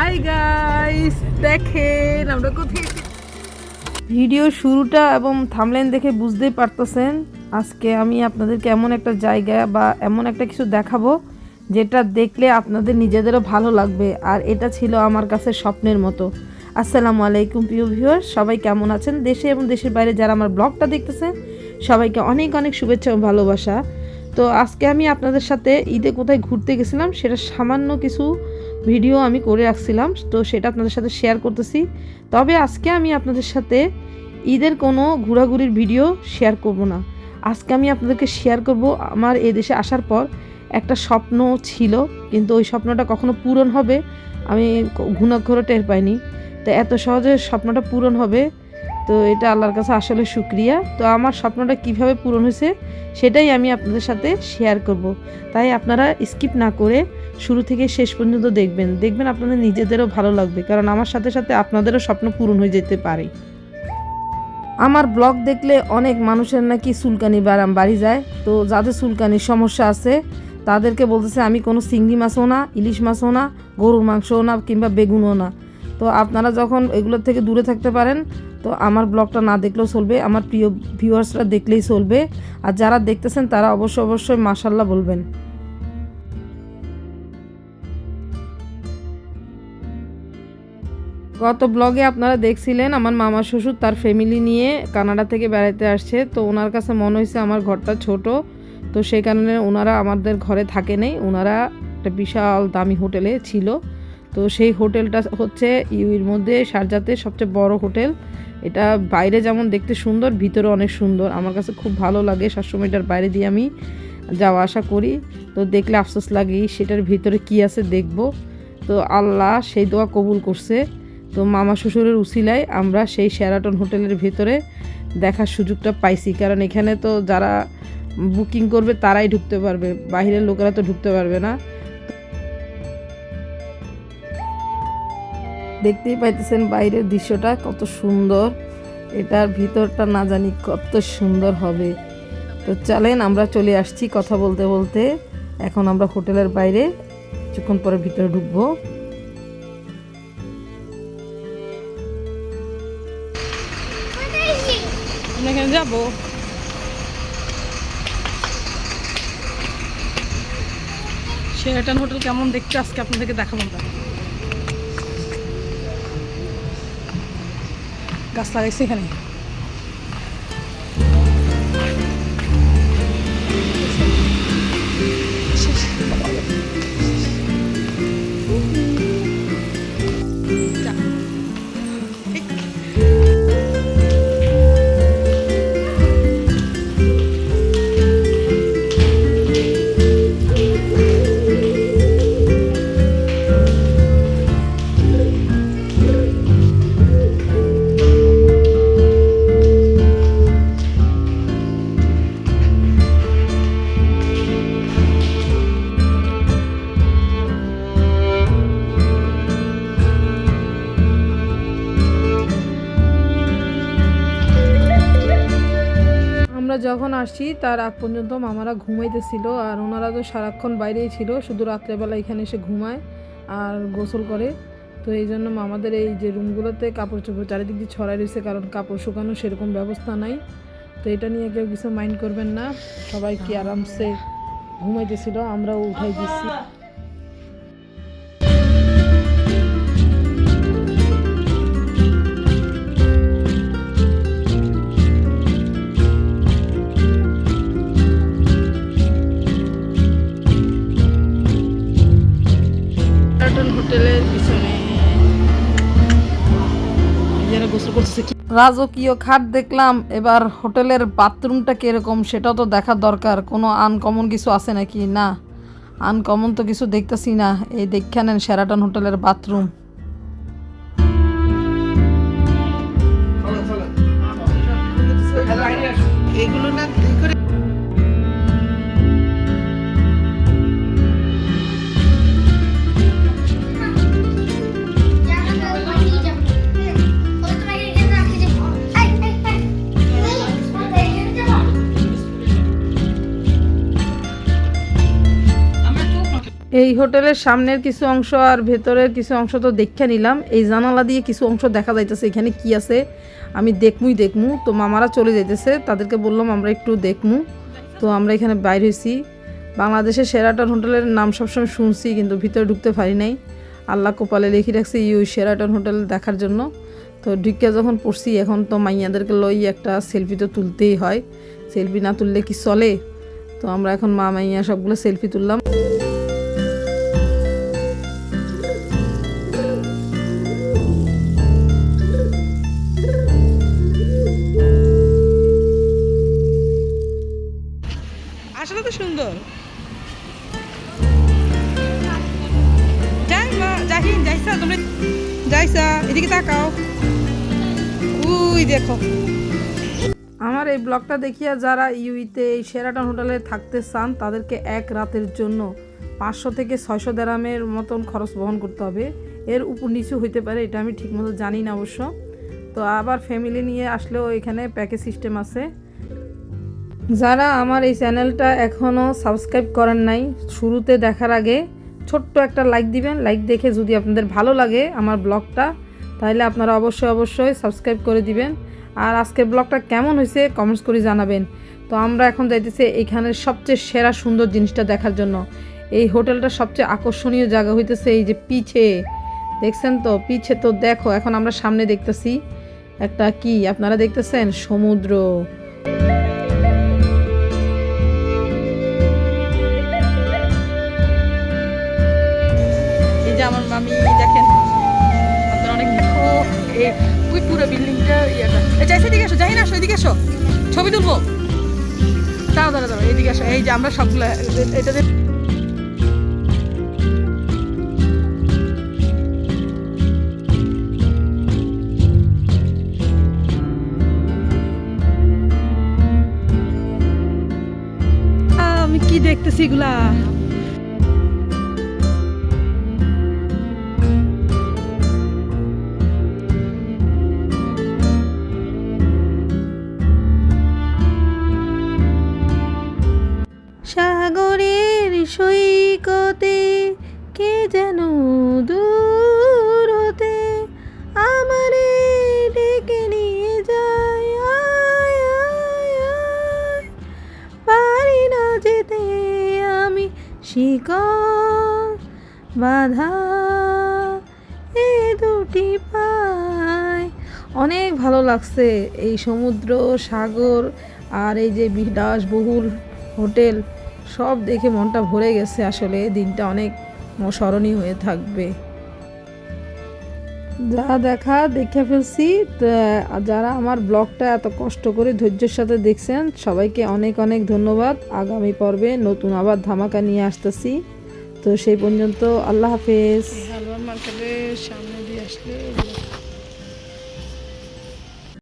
Hi guys দেখেন আমরা কোথায় ভিডিও শুরুটা এবং থামলাইন দেখে বুঝতেই পারতেছেন আজকে আমি আপনাদেরকে এমন একটা জায়গা বা এমন একটা কিছু দেখাবো যেটা দেখলে আপনাদের নিজেদেরও ভালো লাগবে আর এটা ছিল আমার কাছে স্বপ্নের মতো। আসসালামু আলাইকুম প্রিয় ভিউয়ার সবাই কেমন আছেন? দেশে এবং দেশের বাইরে যারা আমার ব্লগটা দেখতেছেন, সবাইকে অনেক অনেক শুভেচ্ছা এবং ভালোবাসা। তো আজকে আমি আপনাদের সাথে ঈদে কোথায় ঘুরতে গেছিলাম সেটা সামান্য কিছু ভিডিও আমি করে রাখছিলাম, তো সেটা আপনাদের সাথে শেয়ার করতেছি। তবে আজকে আমি আপনাদের সাথে ঈদের কোনো ঘোরাঘুরির ভিডিও শেয়ার করব না। আজকে আমি আপনাদেরকে শেয়ার করব আমার এই দেশে আসার পর একটা স্বপ্ন ছিল, কিন্তু ওই স্বপ্নটা কখনো পূরণ হবে? আমি ঘুণাক্ষরও টের পাইনি। তো এত সহজে স্বপ্নটা পূরণ হবে, তো এটা আল্লাহর কাছে আসলে শুক্রিয়া। তো আমার স্বপ্নটা কীভাবে পূরণ হয়েছে, সেটাই আমি আপনাদের সাথে শেয়ার করব। তাই আপনারা স্কিপ না করে শুরু থেকে শেষ পর্যন্ত দেখবেন। দেখবেন আপনাদের নিজেদেরও ভালো লাগবে। কারণ আমার সাথে সাথে আপনাদেরও স্বপ্ন পূরণ হয়ে যেতে পারে। আমার ব্লগ দেখলে অনেক মানুষের নাকি চুলকানি বাড়াম বাড়ি যায়। তো যাদের চুলকানির সমস্যা আছে, তাদেরকে বলতেছে, আমি কোনো চিংড়ি মাছও না, ইলিশ মাছও না, গরুর মাংসও না, কিংবা বেগুনও না। তো আপনারা যখন এগুলোর থেকে দূরে থাকতে পারেন, তো আমার ব্লগটা না দেখলেও চলবে, আমার প্রিয় ভিউয়ার্সরা দেখলেই চলবে। আর যারা দেখতেছেন, তারা অবশ্যই অবশ্যই মাসাল্লাহ বলবেন। গত ব্লগে আপনারা দেখছিলেন আমার মামা শ্বশুর তার ফ্যামিলি নিয়ে কানাডা থেকে বেড়াতে আসছে। তো ওনার কাছে মনে হয়েছে আমার ঘরটা ছোট। তো সেই কারণে ওনারা আমাদের ঘরে থাকে নেই। ওনারা একটা বিশাল দামি হোটেলে ছিল। তো সেই হোটেলটা হচ্ছে ইউর মধ্যে সারজাতে সবচেয়ে বড় হোটেল। এটা বাইরে যেমন দেখতে সুন্দর, ভিতরে অনেক সুন্দর। আমার কাছে খুব ভালো লাগে। সবসময় এটার বাইরে দিয়ে আমি যাওয়া আসা করি। তো দেখলে আফসোস লাগে সেটার ভিতরে কি আছে দেখব? তো আল্লাহ সেই দোয়া কবুল করছে। তো মামা শ্বশুরের উসিলায় আমরা সেই শেরাটন হোটেলের ভেতরে দেখার সুযোগটা পাইছি। কারণ এখানে তো যারা বুকিং করবে, তারাই ঢুকতে পারবে। বাইরের লোকেরা তো ঢুকতে পারবে না। দেখতেই পাইতেছেন বাইরের দৃশ্যটা কত সুন্দর। এটার ভিতরটা না জানি কত সুন্দর হবে। তো চলেন আমরা চলে আসছি কথা বলতে বলতে। এখন আমরা হোটেলের বাইরে কিছুক্ষণ পরে ভিতরে ঢুকবো। আমরা এখানে যাব। শেরাটন হোটেল কেমন দেখতে আজকে আপনাদেরকে দেখাবো আমরা। গাছ লাগাইছে এখানে। যখন আসছি, তার আগ পর্যন্ত মামারা ঘুমাইতেছিল আর ওনারা তো সারাক্ষণ বাইরেই ছিল, শুধু রাত্রেবেলা এখানে এসে ঘুমায় আর গোসল করে। তো এই জন্য মামাদের এই যে রুমগুলোতে কাপড় চোপড় চারিদিক দিয়ে ছড়াই রয়েছে, কারণ কাপড় শুকানো সেরকম ব্যবস্থা নাই। তো এটা নিয়ে কেউ কিছু মাইন্ড করবেন না। সবাই কি আরামসে ঘুমাইতেছিল, আমরাও উঠাই দিচ্ছি। করতেছে রাজকীয় খাট দেখলাম এবার হোটেলের বাথরুমটা কীরকম সেটাও তো দেখার দরকার। কোনো আনকমন কিছু আছে নাকি? না আনকমন তো কিছু দেখতেছি না। এই দেখে নেন শেরাটন হোটেলের বাথরুম। এগুলো না এই হোটেলের সামনের কিছু অংশ আর ভেতরের কিছু অংশ তো দেখে নিলাম। এই জানালা দিয়ে কিছু অংশ দেখা যাইতেছে, এখানে কি আছে? আমি দেখমুই দেখমু। তো মামারা চলে যাইতেছে, তাদেরকে বললাম আমরা একটু দেখমু। তো আমরা এখানে বাইর হয়েছি বাংলাদেশের সেরাটন হোটেলের নাম সবসময় শুনছি, কিন্তু ভিতরে ঢুকতে পারি নাই। আল্লাহ কপালে লিখে রাখছি ইউ সেরাটন হোটেল দেখার জন্য। তো ঢুকে যখন পড়ছি, এখন তো মাইয়াদেরকে লই একটা সেলফি তো তুলতেই হয়। সেলফি না তুললে কি চলে? তো আমরা এখন মা মাইয়া সবগুলো সেলফি তুললাম। এদিকে তাকাও। উই, দেখো। আমার এই ব্লগটা দেখিয়া যারা ইউইতে এই সেরাটন হোটেলে থাকতে চান, তাদেরকে এক রাতের জন্য পাঁচশো থেকে ছয়শো দেরামের মতন খরচ বহন করতে হবে। এর উপর নিচু হইতে পারে, এটা আমি ঠিকমতো জানি না অবশ্য। তো আবার ফ্যামিলি নিয়ে আসলেও এখানে প্যাকেজ সিস্টেম আছে। যারা আমার এই চ্যানেলটা এখনও সাবস্ক্রাইব করেন নাই, শুরুতে দেখার আগে ছোট্ট একটা লাইক দিবেন। লাইক দেখে যদি আপনাদের ভালো লাগে আমার ব্লগটা, তাহলে আপনারা অবশ্যই অবশ্যই সাবস্ক্রাইব করে দিবেন। আর আজকের ব্লগটা কেমন হয়েছে কমেন্টস করে জানাবেন। তো আমরা এখন যাইতেছি এখানের সবচেয়ে সেরা সুন্দর জিনিসটা দেখার জন্য। এই হোটেলটা সবচেয়ে আকর্ষণীয় জায়গা হইতেছে এই যে পিছে। দেখছেন তো? পিছে তো দেখো, এখন আমরা সামনে দেখতেছি। একটা কি, আপনারা দেখতেছেন? সমুদ্র। আসো যাই না এদিকে আসো ছবি তুলবো। দাঁড়া দাঁড়া দাঁড়া এদিকে এসো। এই যে আমরা সবগুলো, এটা আমি কি দেখতেছি এগুলা? বাধা এ দুটি পায়। অনেক ভালো লাগছে এই সমুদ্র, সাগর আর এই যে বিলাসবহুল হোটেল, সব দেখে মনটা ভরে গেছে আসলে। দিনটা অনেক স্মরণীয় হয়ে থাকবে। যা দেখা, দেখে ফেলছি। যারা আমার ব্লগটা এত কষ্ট করে ধৈর্যের সাথে দেখছেন, সবাইকে অনেক অনেক ধন্যবাদ। আগামী পর্বে নতুন আবার ধামাকা নিয়ে আসতেছি। তো সেই পর্যন্ত আল্লাহ হাফেজ।